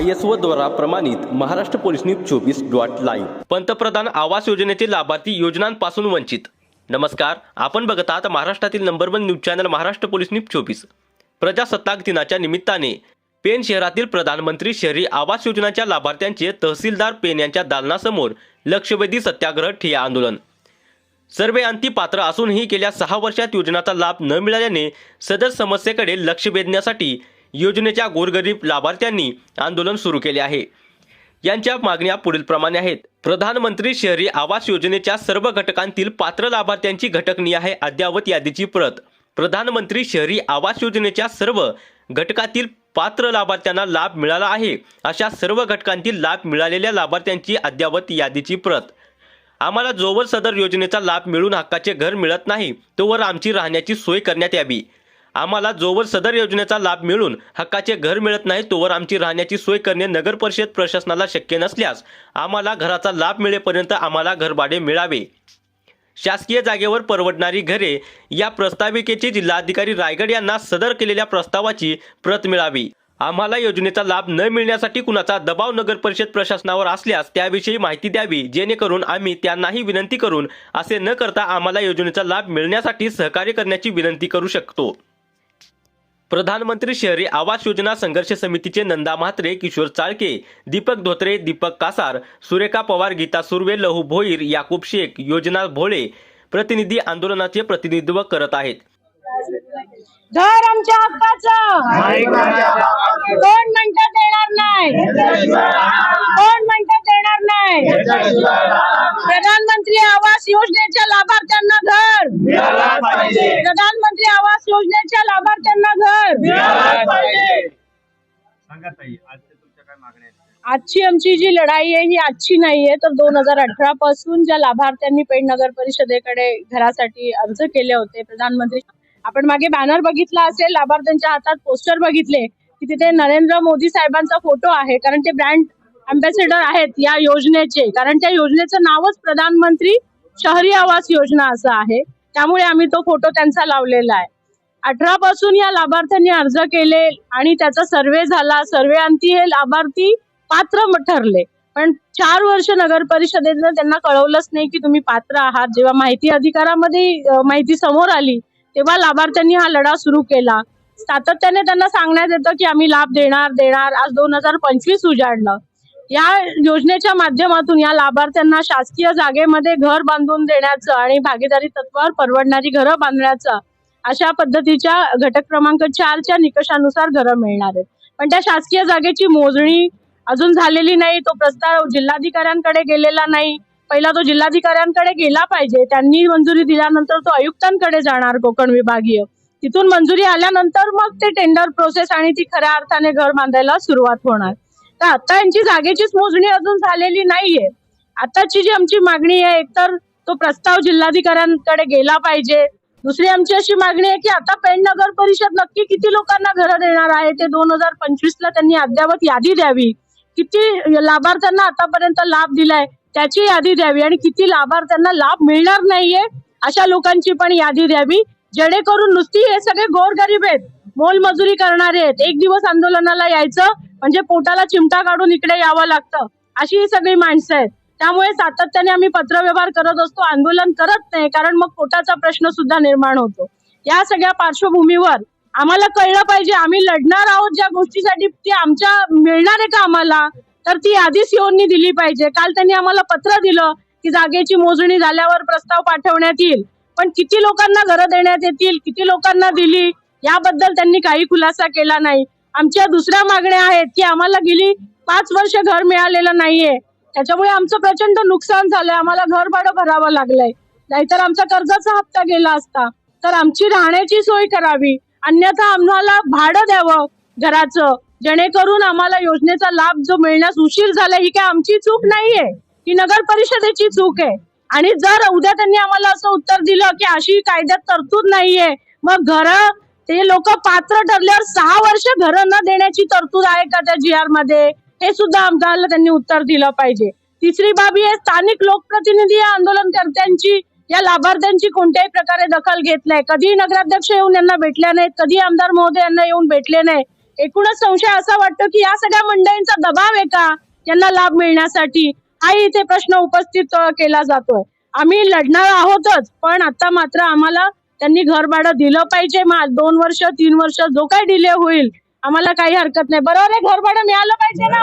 I S O द्वारा प्रमाणित Maharashtra police news चोवीस डॉट लाईव्ह पंतप्रधान आवास योजनेचे लाभार्थी योजनांपासून वंचित. नमस्कार आपण बघत आहात महाराष्ट्रातील number one news channel Maharashtra police news चोवीस. प्रजासत्ताक दिनाच्या निमित्ताने पेन शहरातील प्रधानमंत्री शहरी आवास योजनाच्या लाभार्थ्यांचे तहसीलदार पेन यांच्या दालनासमोर लक्षवेधी सत्याग्रह ठिया आंदोलन. सर्वे अंती पात्र असूनही गेल्या सहा वर्षात योजनाचा लाभ न मिळाल्याने सदर समस्येकडे लक्ष वेधण्यासाठी योजनेच्या गोरगरीब लाभार्थ्यांनी आंदोलन सुरू केले आहे. यांच्या मागण्या पुढीलप्रमाणे आहेत. प्रधानमंत्री शहरी आवास योजनेच्या सर्व घटकांतील पात्र लाभार्थ्यांची घटकनी आहे अद्यावत यादीची प्रत. प्रधानमंत्री शहरी आवास योजनेच्या सर्व घटकातील पात्र लाभार्थ्यांना लाभ मिळाला आहे. अशा सर्व घटकांतील लाभ मिळालेल्या लाभार्थ्यांची अद्यावत यादीची प्रत. आम्हाला जोवर सदर योजनेचा लाभ मिळून हक्काचे घर मिळत नाही तोवर आमची राहण्याची सोय करण्यात यावी. आम्हाला जोवर सदर योजनेचा लाभ मिळून हक्काचे घर मिळत नाही तोवर आमची राहण्याची सोय करणे नगर परिषद प्रशासनाला शक्य नसल्यास आम्हाला घराचा लाभ मिळेपर्यंत आम्हाला घरभाडे मिळावे. शासकीय जागेवर परवडणारी घरे या प्रस्ताविकेचे जिल्हाधिकारी रायगड यांना सदर केलेल्या प्रस्तावाची प्रत मिळावी. आम्हाला योजनेचा लाभ न मिळण्यासाठी कुणाचा दबाव नगर परिषद प्रशासनावर असल्यास त्याविषयी माहिती द्यावी जेणेकरून आम्ही त्यांनाही विनंती करून असे न करता आम्हाला योजनेचा लाभ मिळण्यासाठी सहकार्य करण्याची विनंती करू शकतो. प्रधानमंत्री शहरी आवास योजना संघर्ष समितीचे नंदा म्हात्रे किशोर चाळके दीपक धोत्रे दीपक कासार सुरेखा पवार गीता सुर्वे लहू भोईर याकूब शेख योजना भोळे प्रतिनिधी आंदोलनाचे प्रतिनिधित्व करत आहेत. घर आमच्या हक्काचं. कोण म्हणतात देणार नाही? कोण नाही. प्रधानमंत्री आवास योजनेच्या लाभार्थ्यांना घर. प्रधानमंत्री आवास योजनेच्या लाभार्थ्यांना घर. आजची आमची जी लढाई आहे ही आजची नाहीये तर दोन हजार अठरा पासून ज्या लाभार्थ्यांनी पेण नगर परिषदेकडे घरासाठी अर्ज केले होते प्रधानमंत्री आपण मागे बॅनर बघितला असेल लाभार्थ्यांच्या हातात पोस्टर बघितले की तिथे नरेंद्र मोदी साहेबांचा फोटो आहे कारण ते ब्रँड अम्बॅसेडर आहेत या योजनेचे. कारण त्या योजनेचं नावच प्रधानमंत्री शहरी आवास योजना असं आहे. त्यामुळे आम्ही तो फोटो त्यांचा लावलेला आहे. अठरा पासून या लाभार्थ्यांनी अर्ज केले आणि त्याचा सर्वे झाला. सर्वे अंती हे लाभार्थी पात्र ठरले. पण चार वर्ष नगर परिषदेनं त्यांना कळवलंच नाही की तुम्ही पात्र आहात. जेव्हा माहिती अधिकारामध्ये माहिती समोर आली तेव्हा लाभार्थ्यांनी हा लढा सुरू केला. सातत्याने त्यांना सांगण्यात येतं की आम्ही लाभ देणार देणार. आज दोन हजार पंचवीस उजाडलं. या योजनेच्या माध्यमातून या लाभार्थ्यांना शासकीय जागेमध्ये घर बांधून देण्याचं आणि भागीदारी तत्वावर परवडणारी घरं बांधण्याचं अशा पद्धतीच्या घटक क्रमांक चारच्या निकषानुसार घरं मिळणार आहेत. पण त्या शासकीय जागेची मोजणी अजून झालेली नाही. तो प्रस्ताव जिल्हाधिकाऱ्यांकडे गेलेला नाही. पहिला तो जिल्हाधिकाऱ्यांकडे गेला पाहिजे. त्यांनी मंजुरी दिल्यानंतर तो आयुक्तांकडे जाणार कोकण विभागीय. तिथून मंजुरी आल्यानंतर मग ते टेंडर प्रोसेस आणि ती खऱ्या अर्थाने घर बांधायला सुरुवात होणार. तर आता यांची जागेचीच मोजणी अजून झालेली नाहीये. आताची जी आमची मागणी आहे एकतर तो प्रस्ताव जिल्हाधिकाऱ्यांकडे गेला पाहिजे. दुसरी आमची अशी मागणी आहे की आता पेण नगर परिषद नक्की किती लोकांना घरं देणार आहे? ते दोन हजार पंचवीस ला त्यांनी अद्यावत यादी द्यावी. किती लाभार्थ्यांना आतापर्यंत लाभ दिलाय त्याची यादी द्यावी आणि किती लाभार्थ्यांना लाभ मिळणार नाहीये अशा लोकांची पण यादी द्यावी. जेणेकरून नुसती हे सगळे गोरगरीब आहेत मोलमजुरी करणारे आहेत. एक दिवस आंदोलनाला यायचं म्हणजे पोटाला चिमटा काढून इकडे यावं लागतं. अशी ही सगळी माणसं आहेत. त्यामुळे सातत्याने आम्ही पत्रव्यवहार करत असतो आंदोलन करत नाही कारण मग पोटाचा प्रश्न सुद्धा निर्माण होतो. या सगळ्या पार्श्वभूमीवर आम्हाला कळलं पाहिजे आम्ही लढणार आहोत ज्या गोष्टीसाठी ती आमच्या मिळणार आहे का आम्हाला? तर ती आधीच सीओनी दिली पाहिजे. काल त्यांनी आम्हाला पत्र दिलं की जागेची मोजणी झाल्यावर प्रस्ताव पाठवण्यात येईल. पण किती लोकांना घरं देण्यात येतील किती लोकांना दिली याबद्दल त्यांनी काही खुलासा केला नाही. आमच्या दुसऱ्या मागण्या आहेत की आम्हाला गेली पाच वर्ष घर मिळालेलं नाहीये. त्याच्यामुळे आमचं प्रचंड नुकसान झालंय. आम्हाला घर भाडं भरावं लागलंय. नाहीतर आमचा कर्जाचा हप्ता गेला असता. तर आमची राहण्याची सोय करावी. अन्यथा आम्हाला भाडं द्यावं घराचं. जेणेकरून आम्हाला योजनेचा लाभ जो मिळण्यास उशीर झाला ही काय आमची चूक नाहीये? ही नगर परिषदेची चूक आहे. आणि जर उद्या त्यांनी आम्हाला असं उत्तर दिलं की अशी कायद्यात तरतूद नाहीये मग घर ते लोक पात्र ठरल्यावर सहा वर्ष घरं न देण्याची तरतूद आहे का त्या जी आरमध्ये हे सुद्धा आमदारला त्यांनी उत्तर दिलं पाहिजे. तिसरी बाबी ही स्थानिक लोकप्रतिनिधी या आंदोलनकर्त्यांची या लाभार्थ्यांची कोणत्याही प्रकारे दखल घेत नाही. कधी नगराध्यक्ष येऊन यांना भेटल्या नाहीत कधी आमदार महोदय यांना येऊन भेटले नाही एकूणच संशय असा वाटतो की या सगळ्या मंडळींचा दबाव आहे का यांना लाभ मिळण्यासाठी? हाही इथे प्रश्न उपस्थित केला जातोय. आम्ही लढणार आहोतच पण आता मात्र आम्हाला त्यांनी घर भाडं दिलं पाहिजे मग दोन वर्ष तीन वर्ष जो काही डिले होईल आम्हाला काही हरकत नाही. बरोबर आहे घर भाडं मिळालं पाहिजे ना?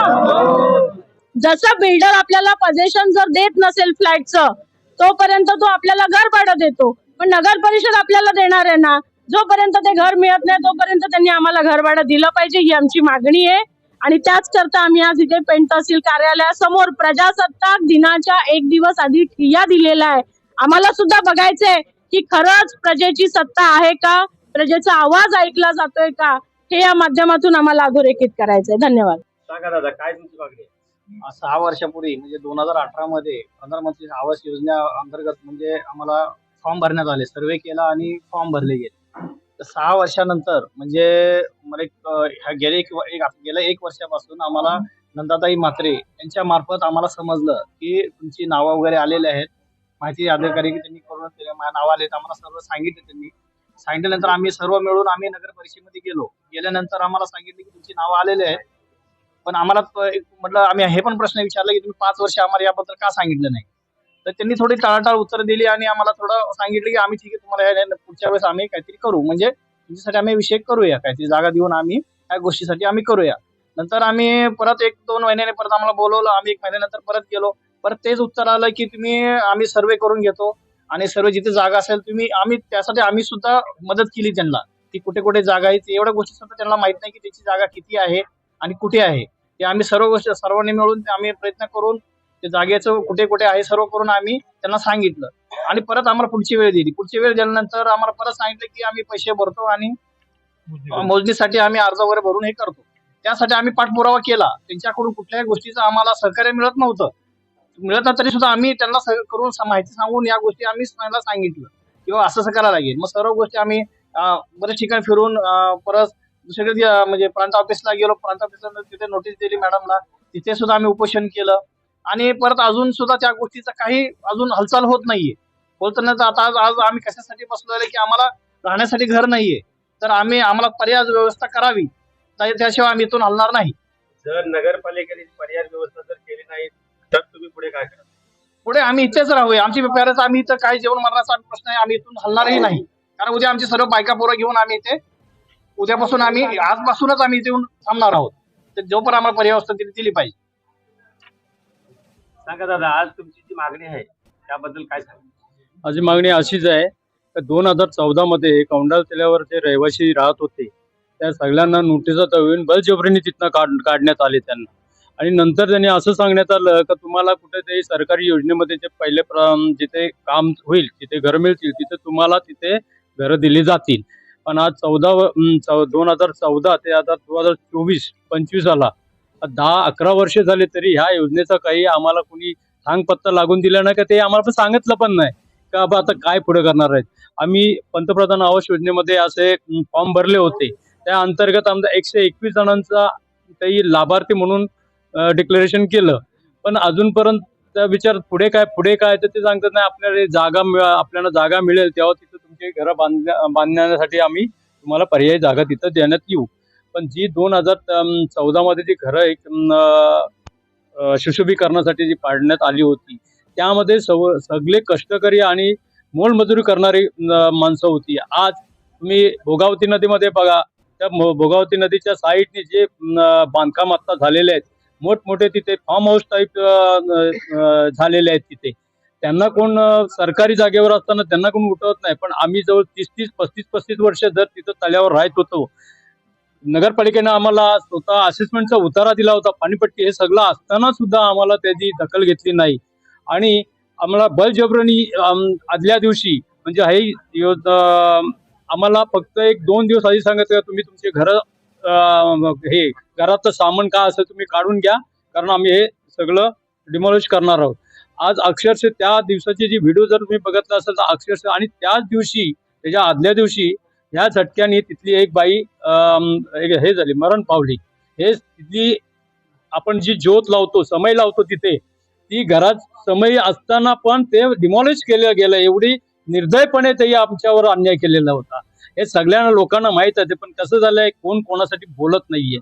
जसं बिल्डर आपल्याला पजेशन जर देत नसेल फ्लॅटचं तोपर्यंत तो आपल्याला घर भाडं देतो. पण नगर परिषद आपल्याला देणार आहे ना? जोपर्यंत ते घर मिळत नाही तोपर्यंत त्यांनी आम्हाला घर भाडं दिलं पाहिजे ही आमची मागणी आहे. आणि त्याच करता आम्ही आज इथे पेण तहसील कार्यालयासमोर प्रजासत्ताक दिनाच्या एक दिवस आधी ठिय्या दिलेला आहे. आम्हाला सुद्धा बघायचंय की खरंच प्रजेची सत्ता आहे का? प्रजेचा आवाज ऐकला जातोय का? हे या माध्यमातून आम्हाला अधोरेखित करायचंय. धन्यवाद. सांगा दादा काय तुमची मागणी आहे? सहा वर्षापूर्वी म्हणजे दोन हजार अठरा मध्ये प्रधानमंत्री आवास योजना अंतर्गत म्हणजे आम्हाला फॉर्म भरण्यात आले. सर्वे केला आणि फॉर्म भरले गेले. तर सहा वर्षानंतर म्हणजे मला एक अं, ह्या गेले एक एक गेल्या एक वर्षापासून आम्हाला नंदाताई म्हात्रे यांच्या मार्फत आम्हाला समजलं की तुमची नावं वगैरे आलेले आहेत. माहिती अधिकारी की त्यांनी करून नाव आले आम्हाला सर्व सांगितले त्यांनी. सांगितल्यानंतर आम्ही सर्व मिळून आम्ही नगर परिषदेमध्ये गेलो. गेल्यानंतर आम्हाला सांगितले की तुमची नावं आलेले आहेत. पण आम्हाला एक म्हटलं आम्ही हे पण प्रश्न विचारला की तुम्ही पाच वर्ष आम्हाला याबद्दल का सांगितलं नाही? तर त्यांनी थोडी टाळाटाळ उत्तर दिली आणि आम्हाला थोडं सांगितलं की आम्ही ठीक आहे तुम्हाला पुढच्या वेळेस आम्ही काहीतरी करू. म्हणजे तुमच्यासाठी आम्ही विषय करूया काहीतरी जागा देऊन आम्ही या गोष्टीसाठी आम्ही करूया. नंतर आम्ही परत एक दोन महिन्याने परत आम्हाला बोलवलं. आम्ही एक महिन्यानंतर परत गेलो. परत तेच उत्तर आलं की तुम्ही आम्ही सर्वे करून घेतो. आणि सर्व जिथे जागा असेल तुम्ही आम्ही त्यासाठी आम्ही सुद्धा मदत केली त्यांना. की कुठे कुठे जागा आहे एवढ्या गोष्टी सुद्धा त्यांना माहीत नाही की त्याची जागा किती आहे आणि कुठे आहे. ते आम्ही सर्व गोष्टी सर्वांनी मिळून ते आम्ही प्रयत्न करून ते जागेचं कुठे कुठे आहे सर्व करून आम्ही त्यांना सांगितलं. आणि परत आम्हाला पुढची वेळ दिली. पुढची वेळ दिल्यानंतर आम्हाला परत सांगितलं की आम्ही पैसे भरतो आणि मोजणीसाठी आम्ही अर्ज वगैरे भरून हे करतो. त्यासाठी आम्ही पाठपुरावा केला. त्यांच्याकडून कुठल्याही गोष्टीचं आम्हाला सहकार्य मिळत नव्हतं. मिळत नाही तरी सुद्धा आम्ही त्यांना सह- करून सा- माहिती सांगून या गोष्टी आम्ही त्यांना सांगितलं. किंवा असं असं करायला लागेल. मग सर्व गोष्टी आम्ही अं, बरेच ठिकाणी फिरून अं, परत दुसरीकडे अं, म्हणजे प्रांत ऑफिसला गेलो. प्रांत ऑफिसला तिथे नोटीस दिली मॅडमला तिथे सुद्धा आम्ही उपोषण केलं. आणि परत अजून सुद्धा त्या गोष्टीचं काही अजून हालचाल होत नाहीये. बोलताना आता आज आज आम्ही कशासाठी बसलो आहे की आम्हाला राहण्यासाठी घर नाहीये. तर आम्ही आम्हाला पर्याय व्यवस्था करावी. त्या- त्याशिवाय आम्ही इथून हलणार नाही. जर नगरपालिकेने पर्याय व्यवस्था जर केली नाही तर तुम्ही पुढे काय करा पुढे आम्ही इथेच राहूया. आमची पॅरेंट्स आम्ही इथं काय जेवण मरणाचा प्रश्न आहे. आम्ही इथून हलणारही नाही. कारण उद्या आमची सर्व बायका पोरं घेऊन आम्ही इथे उद्यापासून आम्ही आजपासूनच आम्ही इथे येऊन थांबणार आहोत. तर जोपर्यंत आम्हाला पर्याय व्यवस्था दिली दिली पाहिजे. सांगा दादा आज तुमची जी मागणी आहे त्याबद्दल काय सांगा? माझी मागणी अशीच आहे की दोन हजार चौदा मध्ये कौंडाल किल्ल्यावर जे रहिवासी राहत होते त्या सगळ्यांना नोटिसा देऊन बलजबरीने तिथनं काढ काढण्यात आले त्यांना. आणि नंतर त्यांनी असं सांगण्यात आलं का तुम्हाला कुठेतरी सरकारी योजनेमध्ये जे पहिले प्र- जिथे काम होईल जिथे घरं मिळतील तिथे तुम्हाला तिथे घरं दिली जातील. पण आज चौदा दोन हजार चौदा ते आता दोन हजार चोवीस पंचवीस आला. दहा अकरा वर्ष झाले तरी ह्या योजनेचा काही आम्हाला कोणी सांगपत्ता लागून दिला नाही का ते आम्हाला पण सांगितलं पण नाही. का बा आता काय पुढे करणार आहेत? आम्ही पंतप्रधान आवास योजनेमध्ये असे फॉर्म भरले होते. त्या अंतर्गत आमचा एकशे एकवीस जणांचा काही लाभार्थी म्हणून डिक्लेरेशन केलं. पण अजूनपर्यंत त्या विचार पुढे काय पुढे काय तर ते सांगतात नाही आपल्याला जागा आपल्याला जागा मिळेल तेव्हा तिथं तुमची घरं बांधण्या बांधण्यासाठी आम्ही तुम्हाला पर्यायी जागा तिथं देण्यात येऊ. पण जी दोन हजार चौदामध्ये जी घरं एक सुशोभीकरणासाठी जी पाडण्यात आली होती त्यामध्ये सव सगळे कष्टकरी आणि मोलमजुरी करणारी माणसं होती. आज तुम्ही भोगावती नदीमध्ये बघा त्या भोगावती नदीच्या साईडने जे बांधकाम आता झालेले आहेत मोठमोठे तिथे फार्म हाऊस टाईप झालेले आहेत तिथे. त्यांना कोण सरकारी जागेवर असताना त्यांना कोण उठवत नाही. पण आम्ही जवळ तीस तीस पस्तीस पस्तीस वर्ष जर तिथं तल्यावर राहत होतो नगरपालिकेनं आम्हाला स्वतः असेसमेंटचा उतारा दिला होता पाणीपट्टी हे सगळं असताना सुद्धा आम्हाला त्याची दखल घेतली नाही. आणि आम्हाला बलजबरणी आदल्या दिवशी म्हणजे हे आम्हाला फक्त एक दोन दिवस आधी सांगितलं का तुम्ही तुमचे घर हे घराचं सामान का असेल तुम्ही काढून घ्या कारण आम्ही हे सगळं डिमॉलिश करणार आहोत. आज अक्षरशः त्या दिवसाची जी व्हिडिओ जर तुम्ही बघितला असेल तर अक्षरशः आणि त्याच दिवशी त्याच्या आदल्या दिवशी ह्या झटक्याने तिथली एक बाई एक हे झाली मरण पावली. हे तिथली आपण जी ज्योत लावतो समय लावतो तिथे ती घरात समय असताना पण ते डिमॉलिश केलं गेलं एवढी निर्दयपणे ते आमच्यावर अन्याय केलेला होता. हे सगळ्यांना लोकांना माहीत आहे पण कसं झालंय कोण कोणासाठी बोलत नाहीये.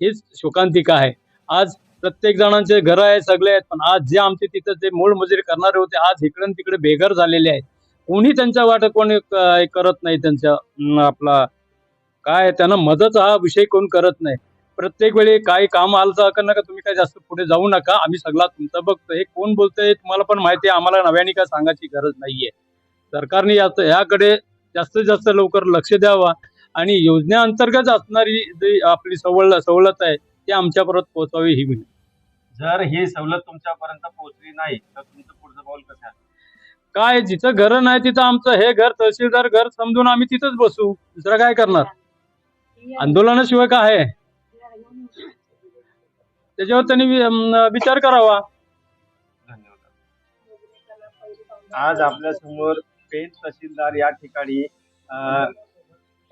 हेच शोकांतिका आहे. आज प्रत्येक जणांचे घरं आहेत सगळे आहेत पण आज जे आमचे तिथं जे मूळ मजुरी करणारे होते आज इकडे तिकडे बेघर झालेले आहेत. कोणी त्यांच्या वाटत कोणी करत नाही त्यांच्या आपला काय त्यांना मदत हा विषय कोण करत नाही. प्रत्येक वेळी काही काम आलं तर का नका तुम्ही काय जास्त पुढे जाऊ नका आम्ही सगळा तुमचं बघतो. हे कोण बोलतंय तुम्हाला पण माहिती आहे आम्हाला नव्याने काय सांगायची गरज नाहीये. सरकारने याकडे जास्तीत जास्त लवकर लक्ष द्यावा. आणि योजनेअंतर्गत असणारी जी आपली सवल सवलत आहे ती आमच्यापर्यंत पोहोचावी ही विनंती. जर ही सवलत तुमच्यापर्यंत पोहोचली नाही तर तुमचं पुढचं पाऊल कसं काय जिथं घर नाही तिथं आमचं हे घर तहसीलदार घर समजून आम्ही तिथंच बसू. दुसरं काय करणार? आंदोलनाशिवाय काय आहे? त्याच्यावर त्यांनी विचार करावा. धन्यवाद. आज आपल्यासमोर पेठ तहसीलदार या ठिकाणी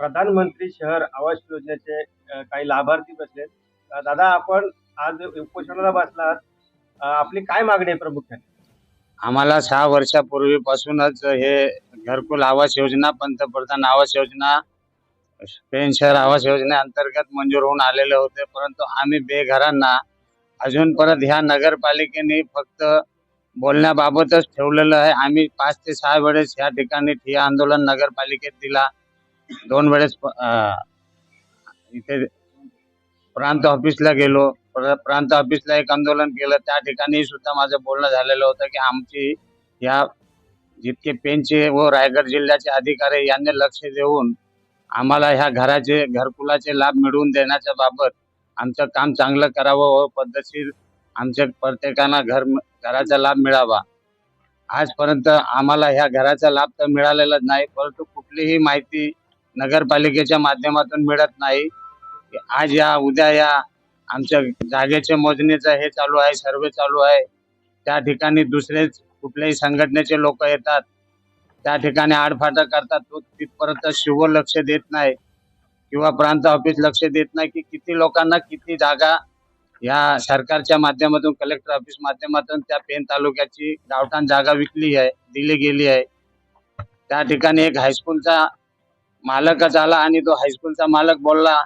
प्रधानमंत्री शहर आवास योजनेचे काही लाभार्थी बसले दादा आपण आज उपोषणाला बसलात. आपली काय मागणी आहे प्रामुख्याने? आम्हाला सहा वर्षापूर्वीपासूनच हे घरकुल आवास योजना पंतप्रधान आवास योजना पेन शहर आवास योजनेअंतर्गत मंजूर होऊन आलेले होते. परंतु आम्ही बेघरांना अजून परत ह्या नगरपालिकेने फक्त बोलण्याबाबतच ठेवलेलं आहे. आम्ही पाच ते सहा वेळेस ह्या ठिकाणी ठिया आंदोलन नगरपालिकेत दिला. दोन वेळेस इथे प्रांत ऑफिसला गेलो. प्र- प्रांत ऑफिसला एक आंदोलन केलं. त्या ठिकाणी सुद्धा माझं बोलणं झालेलं होतं की आमची या जितके पेनचे व रायगड जिल्ह्याचे अधिकारी यांनी लक्ष देऊन आम्हाला ह्या घराचे घरकुलाचे लाभ मिळवून देण्याच्या बाबत आमचं काम चांगलं करावं व पद्धतशीर आमच्या प्रत्येकांना घर घराचा लाभ मिळावा. आजपर्यंत आम्हाला ह्या घराचा लाभ तर मिळालेलाच नाही परंतु कुठलीही माहिती नगरपालिकेच्या माध्यमातून मिळत नाही. आज या उद्या या आमच्या जागेच्या मोजणीचं हे चालू आहे सर्वे चालू आहे. त्या ठिकाणी दुसरेच कुठल्याही संघटनेचे लोक येतात. त्या ठिकाणी आडफाटा करतात तो तिथपर्यंत शिव लक्ष देत नाही. किंवा प्रांत ऑफिस लक्ष देत नाही की किती लोकांना किती जागा या सरकारच्या माध्यमातून कलेक्टर ऑफिस माध्यमातून त्या पेन तालुक्याची गावठाण जागा विकली आहे दिली गेली आहे. त्या ठिकाणी एक हायस्कूलचा मालकच आला आणि तो हायस्कूलचा मालक बोलला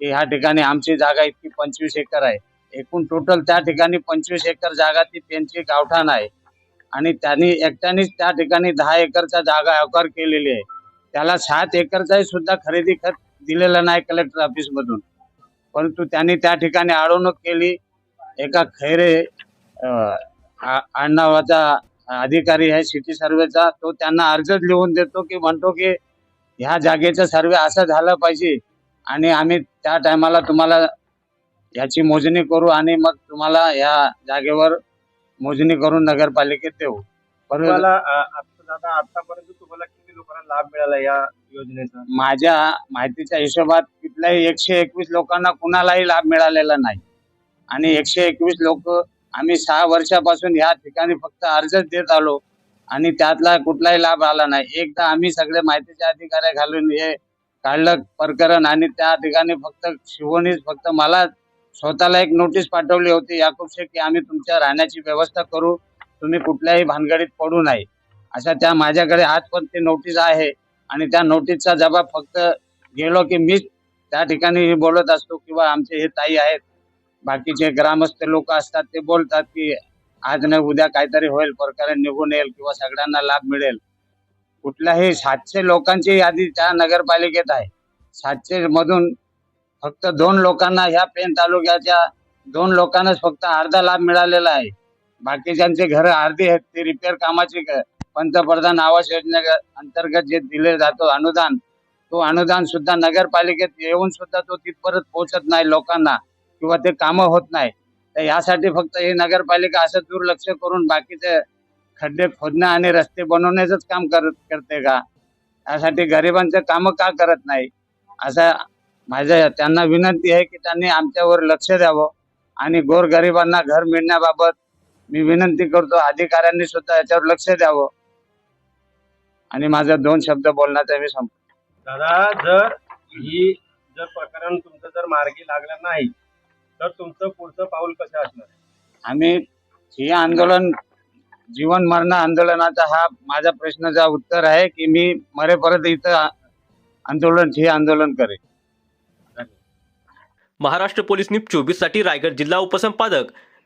की ह्या ठिकाणी आमची जागा इतकी पंचवीस एकर आहे. एकूण टोटल त्या ठिकाणी पंचवीस एकर जागा ती त्यांची गावठाण आहे. आणि त्यांनी एकट्यानेच त्या ठिकाणी दहा एकरचा जागा अवकार केलेली आहे. त्याला सात एकरचाही सुद्धा खरेदी खत दिलेला नाही कलेक्टर ऑफिस मधून. परंतु त्यांनी त्या ठिकाणी अडवणूक केली. एका खैरे आडनावाचा अधिकारी आहे सिटी सर्वेचा. तो त्यांना अर्जच लिहून देतो की म्हणतो की ह्या जागेचं सर्वे असं झालं पाहिजे आणि आम्ही त्या टायमाला तुम्हाला याची मोजणी करू आणि मग तुम्हाला या जागेवर मोजणी करून नगरपालिकेत देऊ. परंतु दादा आतापर्यंत तुम्हाला लोकांना लाभ मिळाला या योजनेचा? माझ्या माहितीच्या हिशोबात तिथल्याही एकशे एकवीस लोकांना कुणालाही लाभ मिळालेला नाही. आणि एकशे एकवीस लोक आम्ही सहा वर्षापासून या ठिकाणी फक्त अर्जच देत आलो आणि त्यातला कुठलाही लाभ आला नाही. एकदा आम्ही सगळे माहितीचे अधिकाऱ्या घालून हे काढलं प्रकरण आणि त्या ठिकाणी फक्त शिवणीच फक्त मला स्वतःला एक नोटीस पाठवली होती याकूब शेख की आम्ही तुमच्या राहण्याची व्यवस्था करू तुम्ही कुठल्याही भानगडीत पडू नये. अशा त्या माझ्याकडे आज पण ती नोटीस आहे. आणि त्या नोटीसचा जबाब फक्त गेलो की मीच त्या ठिकाणी बोलत असतो किंवा आमचे हे ताई आहेत. बाकीचे ग्रामस्थ लोक असतात ते बोलतात की आज नाही उद्या काहीतरी होईल प्रकारे निघून येईल किंवा सगळ्यांना लाभ मिळेल. कुठल्याही सातशे लोकांची यादी त्या नगरपालिकेत आहे. सातशे मधून फक्त दोन लोकांना ह्या पेन तालुक्याच्या दोन लोकांनाच फक्त अर्धा लाभ मिळालेला आहे. बाकीच्यांचे घर अर्धी आहेत ते रिपेअर कामाचे पंतप्रधान आवास योजने अंतर्गत जे दिले जातो अनुदान तो अनुदान सुद्धा नगरपालिकेत येऊन सुद्धा तो तिथपर्यंत पोहोचत नाही लोकांना किंवा ते कामं होत नाही. तर यासाठी फक्त ही नगरपालिका असं दुर्लक्ष करून बाकीचे खड्डे खोदणं आणि रस्ते बनवण्याचंच काम करत करते का? यासाठी गरिबांचं कामं का करत नाही? असा माझ्या त्यांना विनंती आहे की त्यांनी आमच्यावर लक्ष द्यावं आणि गोरगरिबांना घर मिळण्याबाबत मी विनंती करतो. अधिकाऱ्यांनी सुद्धा याच्यावर लक्ष द्यावं. आणि माझा दोन शब्द बोलण्याचा मी संप दादा जर ही जर प्रकरण तुमचं जर मार्गी लागलं नाही तर तुमचं पुढचं पाऊल कसं असणार? आम्ही हे आंदोलन जीवन मरण आंदोलनाचा हा माझा प्रश्नाचा उत्तर आहे की मी मरेपर्यंत इथं आंदोलन हे आंदोलन करेल महाराष्ट्र पोलीस न्यूज चोवीससाठी रायगड जिल्हा उपसंपादक